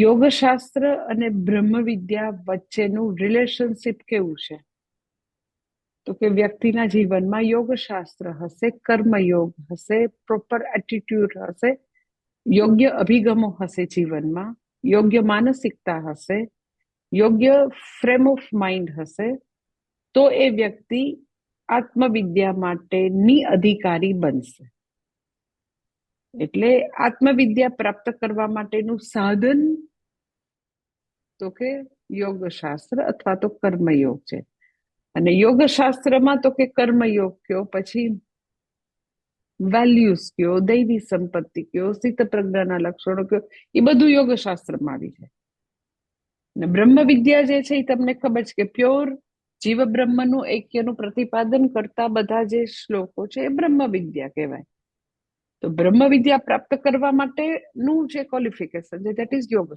યોગશાસ્ત્ર અને બ્રહ્મ વિદ્યા વચ્ચેનું રિલેશનશિપ કેવું છે? તો કે વ્યક્તિના જીવનમાં યોગશાસ્ત્ર હશે, કર્મયોગ હશે પ્રોપર એટીટ્યુડ હશે, યોગ્ય અભિગમો હશે જીવનમાં, યોગ્ય માનસિકતા હશે, યોગ્ય ફ્રેમ ઓફ માઇન્ડ હશે, તો એ વ્યક્તિ આત્મવિદ્યા માટેની અધિકારી બનશે. એટલે આત્મવિદ્યા પ્રાપ્ત કરવા માટેનું સાધન તો કે યોગશાસ્ત્ર અથવા તો કર્મયોગ છે. અને યોગશાસ્ત્રમાં તો કે કર્મયોગ કયો, પછી વેલ્યુઝ કયો, દૈવી સંપત્તિ કયો, સિદ્ધ પ્રજ્ઞાના લક્ષણો કયો, એ બધું યોગશાસ્ત્રમાં આવી છે. અને બ્રહ્મ વિદ્યા જે છે એ તમને ખબર છે કે પ્યોર જીવ બ્રહ્મનું ઐક્યનું પ્રતિપાદન કરતા બધા જે શ્લોકો છે એ બ્રહ્મ વિદ્યા કહેવાય. તો બ્રહ્મ વિદ્યા પ્રાપ્ત કરવા માટેનું જે ક્વોલિફિકેશન છે દેટ ઇઝ યોગ